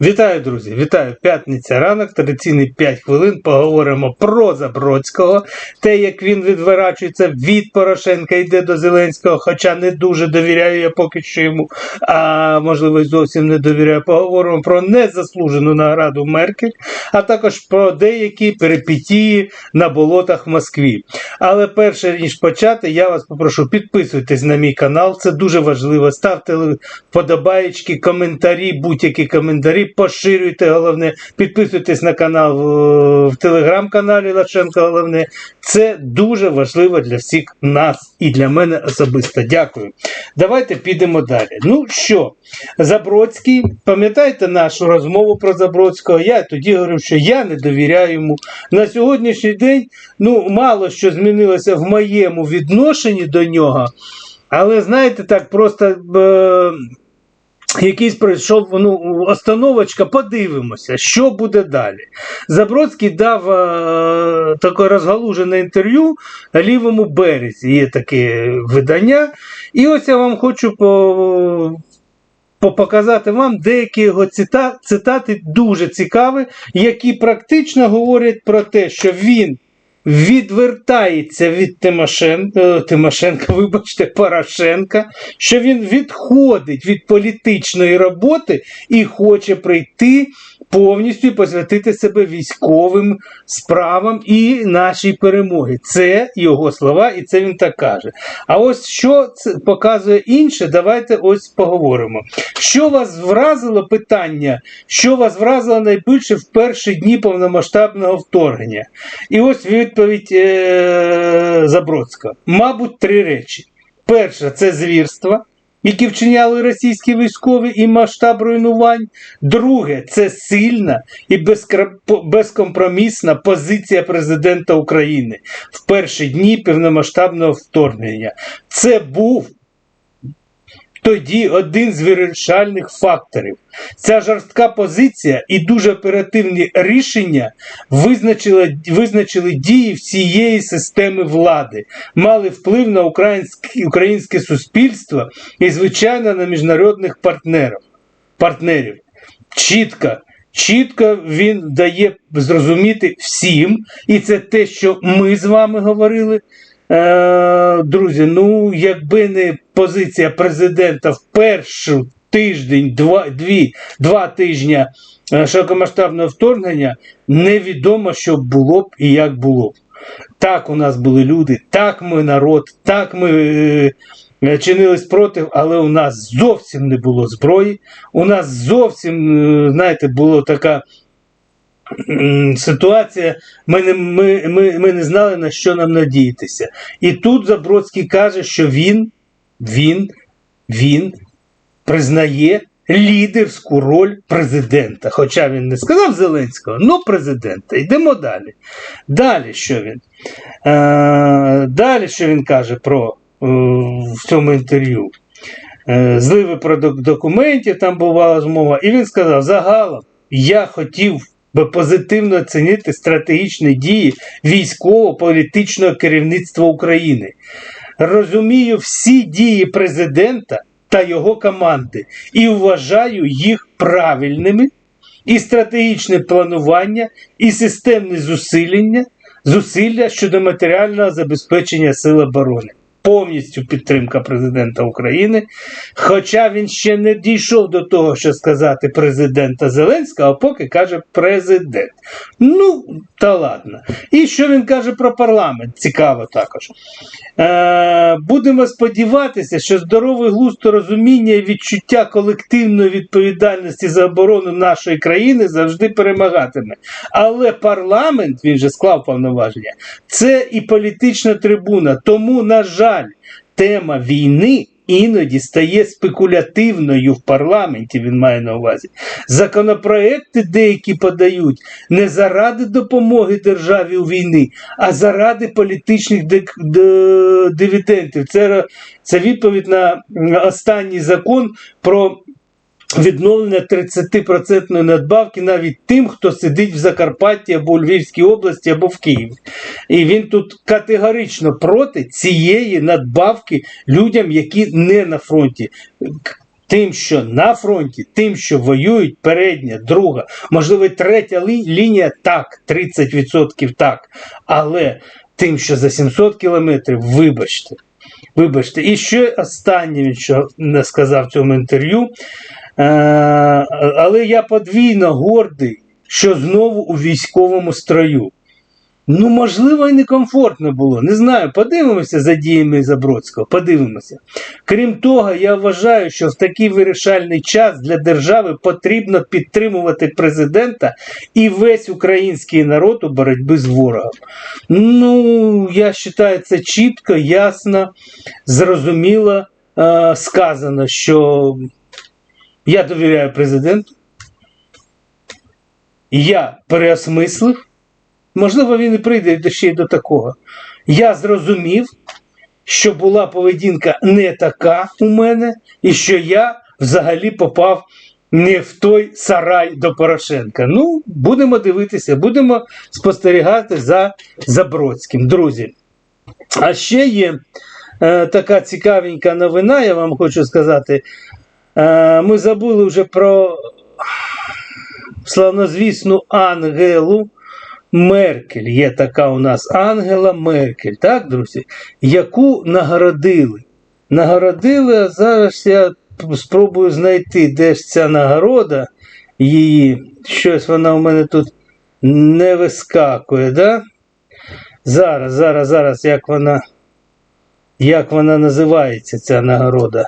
Вітаю, друзі! Вітаю! П'ятниця ранок, традиційний 5 хвилин. Поговоримо про Забродського, те, як він відворачується від Порошенка, йде до Зеленського, хоча не дуже довіряю я поки що йому, а можливо, зовсім не довіряю. Поговоримо про незаслужену награду Меркель, а також про деякі перипетії на болотах в Москві. Але перше ніж почати, я вас попрошу підписуйтесь на мій канал. Це дуже важливо. Ставте вподобаєчки, коментарі, будь-які коментарі, поширюйте головне, підписуйтесь на канал в, в телеграм-каналі Лаченко. Головне, це дуже важливо для всіх нас і для мене особисто. Дякую. Давайте підемо далі. Ну що, Забродський, пам'ятаєте нашу розмову про Забродського? Я тоді говорив, що я не довіряю йому. На сьогоднішній день ну, мало що змінилося в моєму відношенні до нього. Але знаєте, так просто. Е- Якийсь пройшов ну, остановочка, подивимося, що буде далі. Забродський дав е, таке розгалужене інтерв'ю лівому березі. Є таке видання. І ось я вам хочу по, по показати вам деякі його цита, цитати дуже цікаві, які практично говорять про те, що він відвертається від Тимошенка, Тимошенка, вибачте, Порошенка, що він відходить від політичної роботи і хоче прийти повністю посвятити себе військовим справам і нашій перемоги. Це його слова, і це він так каже. А ось що це показує інше, давайте ось поговоримо. Що вас вразило питання, що вас вразило найбільше в перші дні повномасштабного вторгнення? І ось відповідь е- Забродського. Мабуть, три речі. Перше, це звірства які вчиняли російські військові і масштаб руйнувань. Друге, це сильна і безкомпромісна позиція президента України в перші дні повномасштабного вторгнення. Це був тоді один з вирішальних факторів. Ця жорстка позиція і дуже оперативні рішення визначили, визначили дії всієї системи влади, мали вплив на українське, українське суспільство і, звичайно, на міжнародних партнерів. партнерів. Чітко. Чітко він дає зрозуміти всім, і це те, що ми з вами говорили. Е, Друзі, ну якби не позиція президента в першу тиждень, два дві, два тижні е, широкомасштабного вторгнення, невідомо, що було б і як було б. Так, у нас були люди, так ми народ, так ми е, чинили спротив, але у нас зовсім не було зброї. У нас зовсім, е, знаєте, була така ситуація, ми не, ми, ми, ми не знали, на що нам надіятися. І тут Забродський каже, що він, він, він признає лідерську роль президента. Хоча він не сказав Зеленського, але президента. Йдемо далі. Далі що він? Е, Далі що він каже про е, в цьому інтерв'ю? Е, Зливи про документів, там була змова, і він сказав: загалом я хотів би позитивно оцінити стратегічні дії військово-політичного керівництва України. Розумію всі дії президента та його команди і вважаю їх правильними, і стратегічне планування, і системне зусилля, зусилля щодо матеріального забезпечення сил оборони повністю підтримка президента України. Хоча він ще не дійшов до того, що сказати президента Зеленського, а поки каже президент. Ну, та ладно. І що він каже про парламент? Цікаво також. Е, Будемо сподіватися, що здоровий глузд розуміння і відчуття колективної відповідальності за оборону нашої країни завжди перемагатиме. Але парламент, він же склав повноваження, це і політична трибуна. Тому, на жаль, жаль, тема війни іноді стає спекулятивною в парламенті, він має на увазі. Законопроекти деякі подають не заради допомоги державі у війни, а заради політичних дивідендів. Це, Це відповідь на останній закон про відновлення 30% надбавки навіть тим, хто сидить в Закарпатті або у Львівській області, або в Києві. І він тут категорично проти цієї надбавки людям, які не на фронті. Тим, що на фронті, тим, що воюють, передня, друга, можливо, третя лі- лінія так, 30% так. Але тим, що за 700 кілометрів, вибачте. Вибачте, і ще останнє, що не сказав в цьому інтерв'ю. Е, але я подвійно гордий, що знову у військовому строю. Ну, можливо, і некомфортно було. Не знаю, подивимося за діями Забродського, подивимося. Крім того, я вважаю, що в такий вирішальний час для держави потрібно підтримувати президента і весь український народ у боротьбі з ворогом. Ну, я вважаю, це чітко, ясно, зрозуміло е, сказано, що я довіряю президенту. Я переосмислив. Можливо, він і прийде ще й до такого. Я зрозумів, що була поведінка не така у мене, і що я взагалі попав не в той сарай до Порошенка. Ну, будемо дивитися, будемо спостерігати за Забродським. Друзі. А ще є е, така цікавенька новина, я вам хочу сказати. Е, ми забули вже про славнозвісну Ангелу. Меркель, є така у нас Ангела Меркель, так, друзі, яку нагородили. Нагородили, а зараз я спробую знайти, де ж ця нагорода її. Щось вона у мене тут не вискакує, да? Зараз, зараз, зараз, як вона, як вона називається, ця нагорода.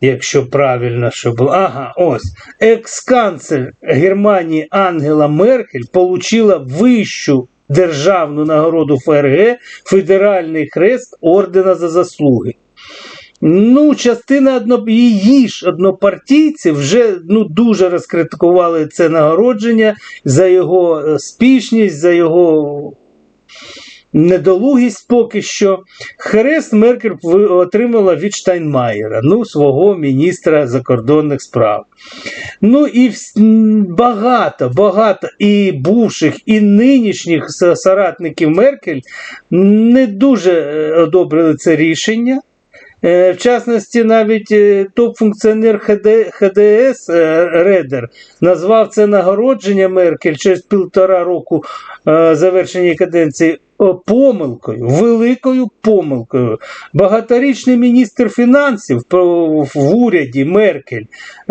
Якщо правильно, що було. Ага, ось. Екс-канцлер Германії Ангела Меркель получила вищу державну нагороду ФРГ Федеральний хрест ордена за заслуги. Ну, частина одно... її ж однопартійців вже ну, дуже розкритикували це нагородження за його е, спішність, за його недолугість поки що. Хрест Меркель отримала від Штайнмаєра, ну, свого міністра закордонних справ. Ну і багато, багато і бувших, і нинішніх соратників Меркель не дуже е, одобрили це рішення. Е, В частності, навіть е, топ-функціонер ХД, ХДС е, Редер назвав це нагородження Меркель через півтора року завершення каденції помилкою, великою помилкою. Багаторічний міністр фінансів в уряді Меркель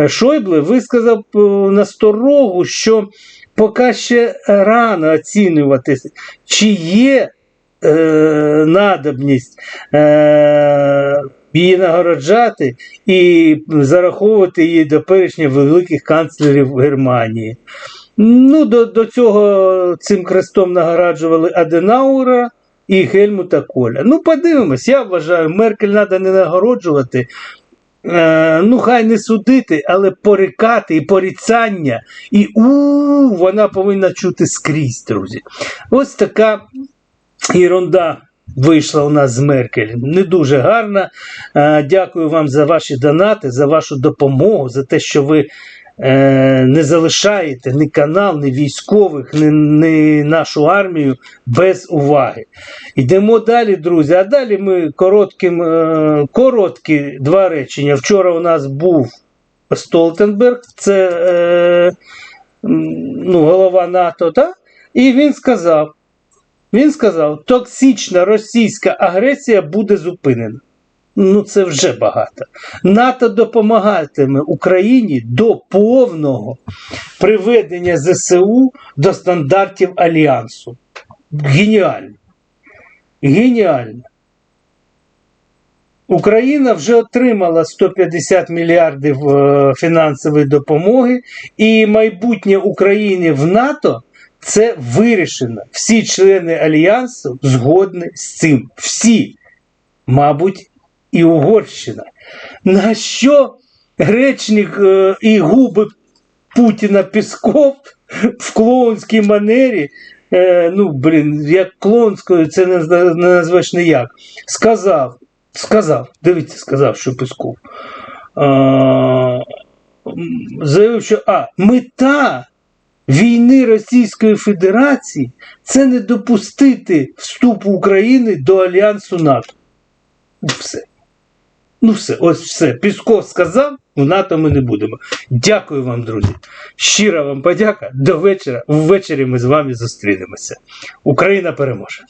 Шойбле висказав насторогу, що поки ще рано оцінювати, чи є надобність її нагороджати і зараховувати її до перечня великих канцлерів Германії. Ну, до, до цього цим хрестом нагороджували Аденаура і Гельмута Коля. Ну, подивимось, я вважаю, Меркель треба не нагороджувати. Е, ну, хай не судити, але порикати і порицання, і у вона повинна чути скрізь, друзі. Ось така ерунда вийшла у нас з Меркель. Не дуже гарна. Е, Дякую вам за ваші донати, за вашу допомогу, за те, що ви е, не залишаєте ні канал, ні військових, ні, ні нашу армію без уваги. Йдемо далі, друзі. А далі ми коротким, е, короткі два речення. Вчора у нас був Столтенберг, це ну, голова НАТО, так? і він сказав. Він сказав, токсична російська агресія буде зупинена. Ну, це вже багато. НАТО допомагатиме Україні до повного приведення ЗСУ до стандартів Альянсу. Геніально. Геніально. Україна вже отримала 150 мільярдів е, фінансової допомоги, і майбутнє України в НАТО це вирішено. Всі члени Альянсу згодні з цим. Всі, мабуть, і Угорщина. На що речник е, і губи Путіна Пісков в клоунській манері, е, ну, блін, як клоунською це не, назвеш ніяк, сказав, сказав, дивіться, сказав, що Пісков. А, заявив, що а, мета війни Російської Федерації це не допустити вступу України до Альянсу НАТО. Все. Ну все, ось все. Пісков сказав, в НАТО ми не будемо. Дякую вам, друзі. Щира вам подяка. До вечора. Ввечері ми з вами зустрінемося. Україна переможе.